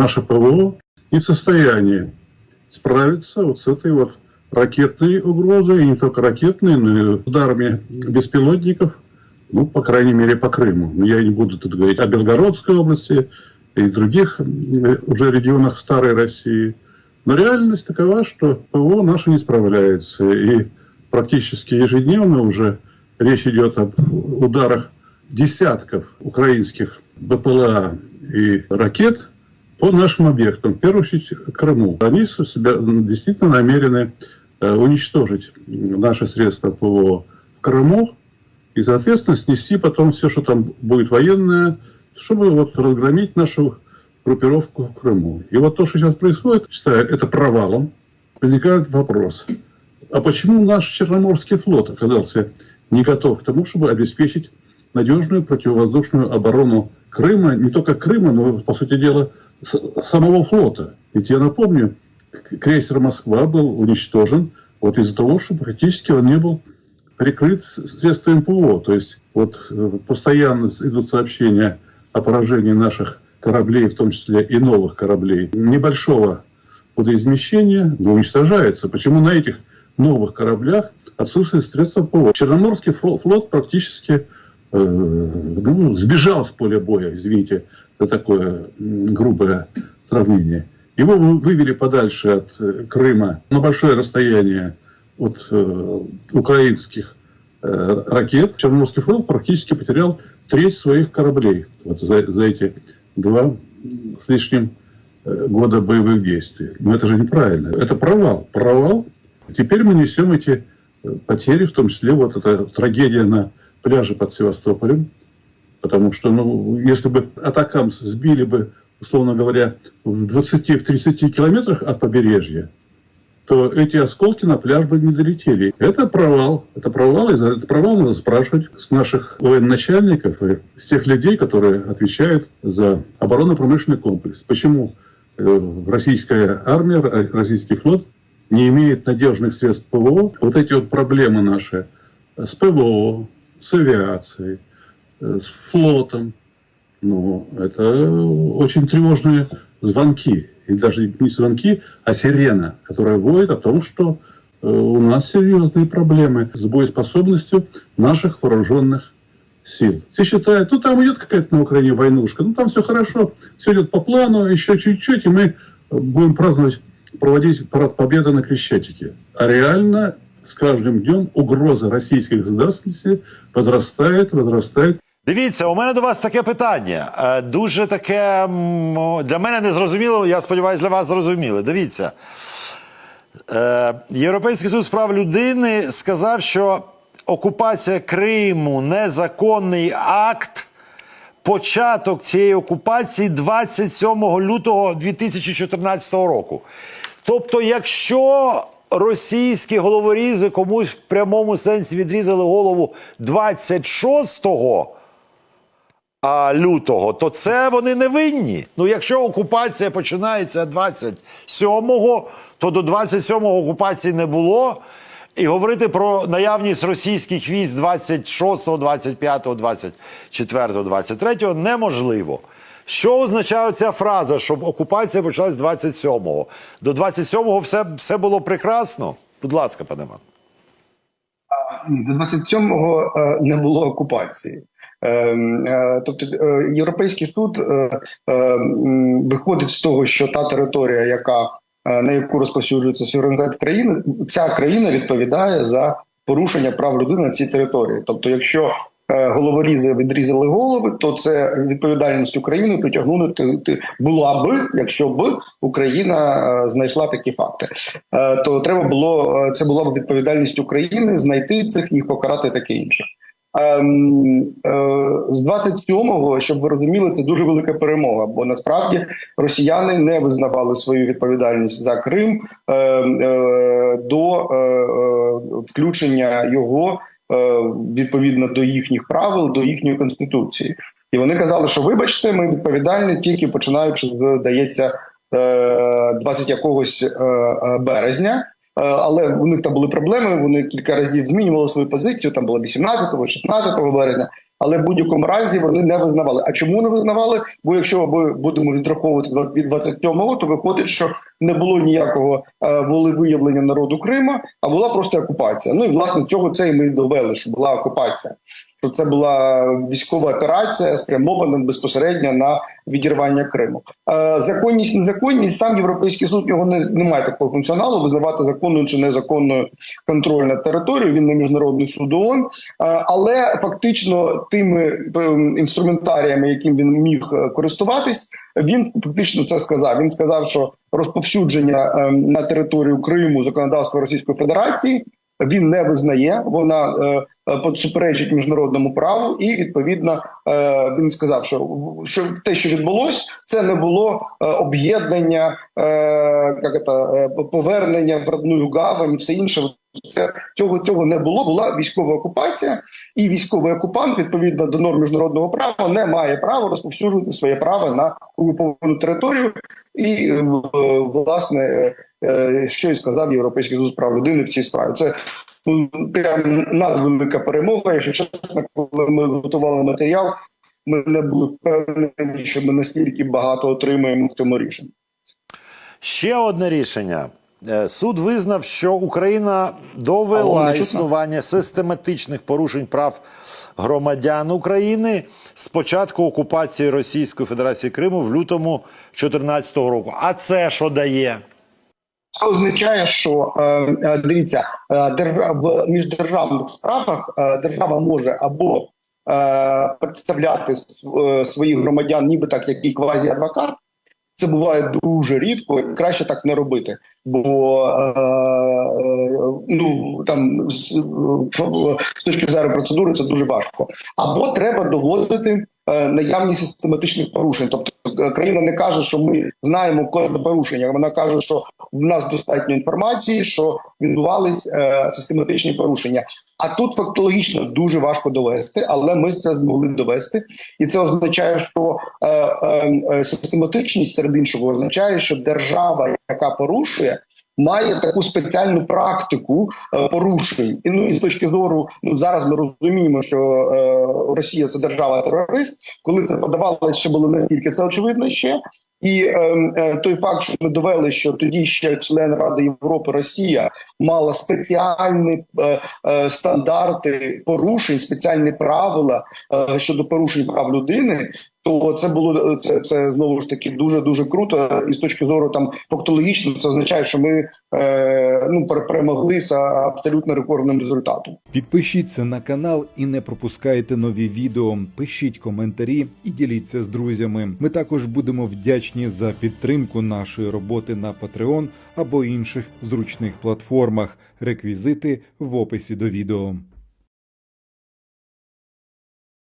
наше ПВО не в состоянии справиться вот с этой вот ракетной угрозой, и не только ракетной, но и ударами беспилотников, ну, по крайней мере, по Крыму. Я не буду тут говорить о Белгородской области и других уже регионах старой России. Но реальность такова, что ПВО наше не справляется. И практически ежедневно уже речь идет об ударах десятков украинских БПЛА и ракет по нашим объектам, в первую очередь Крыму. Они себя действительно намерены э, уничтожить наши средства ПВО в Крыму и, соответственно, снести потом все, что там будет военное, чтобы вот разгромить нашу группировку в Крыму. И вот то, что сейчас происходит, считаю, это провалом. Возникает вопрос, а почему наш Черноморский флот оказался не готов к тому, чтобы обеспечить надежную противовоздушную оборону Крыма, не только Крыма, но, по сути дела, самого флота. Ведь я напомню, крейсер «Москва» был уничтожен вот из-за того, что практически он не был прикрыт средствами ПВО. То есть вот э, постоянно идут сообщения о поражении наших кораблей, в том числе и новых кораблей, небольшого водоизмещения, но уничтожается. Почему на этих новых кораблях отсутствует средства ПВО? Черноморский фло- флот практически э, ну, сбежал с поля боя, извините за такое грубое сравнение. Его вы- вывели подальше от э, Крыма на большое расстояние от э, украинских э, ракет. Черноморский флот практически потерял треть своих кораблей вот за, за эти два с лишним э, года боевых действий. Но это же неправильно. Это провал. Провал. Теперь мы несем эти э, потери, в том числе вот эта трагедия на пляже под Севастополем. Потому что, ну, если бы атакам сбили бы, условно говоря, в 20-30 километрах от побережья, то эти осколки на пляж бы не долетели. Это провал. Это провал. И за этот провал надо спрашивать с наших военачальников и с тех людей, которые отвечают за оборонно-промышленный комплекс. Почему э, российская армия, российский флот не имеет надежных средств ПВО? Вот эти вот проблемы наши с ПВО, с авиацией, с флотом, ну, это очень тревожные звонки. И даже не звонки, а сирена, которая воет о том, что э, у нас серьезные проблемы с боеспособностью наших вооруженных сил. Все считают, ну там идет какая-то на Украине войнушка, ну там все хорошо, все идет по плану, еще чуть-чуть, и мы э, будем праздновать, проводить парад победы на Крещатике. А реально с каждым днем угроза российской государственности возрастает, возрастает. Дивіться, у мене до вас таке питання. Е, Дуже таке для мене незрозуміло, я сподіваюся, для вас зрозуміле. Дивіться. Е, Європейський суд з прав людини сказав, що окупація Криму незаконний акт. Початок цієї окупації 27 лютого 2014 року. Тобто, якщо російські головорізи комусь в прямому сенсі відрізали голову 26 а, лютого, то це вони не винні. Ну, якщо окупація починається 27-го, то до 27-го окупації не було. І говорити про наявність російських військ 26, 25, 24, 23 неможливо. Що означає ця фраза, щоб окупація почалась 27-го? До 27-го все, все було прекрасно? Будь ласка, пане Іван. До 27-го е, не було окупації. Е, е, Тобто е, Європейський суд е, виходить з того, що та територія, яка на яку розповсюджується суверенітет країни, ця країна відповідає за порушення прав людини на цій території. Тобто, якщо головорізи відрізали голови, то це відповідальність України притягнути ти- була би, якщо б Україна знайшла такі факти. То треба було це була б відповідальність України знайти цих їх покарати таке інше. Ем, е, З 27-го, щоб ви розуміли, це дуже велика перемога, бо насправді росіяни не визнавали свою відповідальність за Крим е, е, до включення його відповідно до їхніх правил, до їхньої конституції. І вони казали, що вибачте, ми відповідальні тільки починаючи здається е, 20 якогось березня. Е, Але у них там були проблеми. Вони кілька разів змінювали свою позицію. Там було 18-го, 16 березня. але в будь-якому разі вони не визнавали. А чому не визнавали? Бо якщо ми будемо відраховувати від 27-го, то виходить, що не було ніякого е, волевиявлення народу Крима, а була просто окупація. Ну і власне цього це і ми довели, що була окупація. Що це була військова операція спрямована безпосередньо на відірвання Криму. Е, законність, незаконність сам європейський суд його не, не має такого функціоналу визнавати законною чи незаконною контроль над територією. Він не міжнародний суд ООН. Е, але фактично тими е, інструментаріями, яким він міг е, користуватись, він фактично це сказав. Він сказав, що розповсюдження е, на територію Криму законодавства Російської Федерації він не визнає. Вона е, е, суперечить міжнародному праву, і відповідно е, він сказав, що що те, що відбулось, це не було об'єднання, як це, повернення в родну гавань, все інше. Це цього цього не було. Була військова окупація, і військовий окупант відповідно до норм міжнародного права не має права розповсюджувати своє право на окуповану територію. І власне, що і сказав Європейський суд з прав людини в цій справі. Це ну прям надвелика перемога. Якщо чесно, коли ми готували матеріал, ми не були впевнені, що ми настільки багато отримаємо в цьому рішенні. Ще одне рішення. Е, Суд визнав, що Україна довела існування систематичних порушень прав громадян України з початку окупації Російської Федерації Криму в лютому 2014 року. А це що дає? Це означає, що е, е, дивіться, е, в міждержавних справах держава може або представляти своїх громадян, ніби так, як і квазі-адвокат. Це буває дуже рідко, краще так не робити. Бо ну там з, точки зору процедури це дуже важко. Або треба доводити наявність систематичних порушень. Тобто е, країна не каже, що ми знаємо кожне порушення. Вона каже, що в нас достатньо інформації, що відбувались е, систематичні порушення. А тут фактологічно дуже важко довести, але ми це змогли довести, і це означає, що е, е, е, систематичність серед іншого означає, що держава, яка порушує. Має таку спеціальну практику е, порушень, і ну і з точки зору, ну зараз ми розуміємо, що е, Росія це держава терорист. Коли це подавалося, ще було не тільки це очевидно ще. І е, е, той факт, що ми довели, що тоді ще член Ради Європи Росія мала спеціальні е, е, стандарти порушень, спеціальні правила е, щодо порушень прав людини. То це було це, це знову ж таки дуже дуже круто. І з точки зору там фактологічно, це означає, що ми е, ну пере- перемогли абсолютно рекордним результатом. Підпишіться на канал і не пропускайте нові відео. Пишіть коментарі і діліться з друзями. Ми також будемо вдячні за підтримку нашої роботи на Patreon або інших зручних платформах. Реквізити в описі до відео.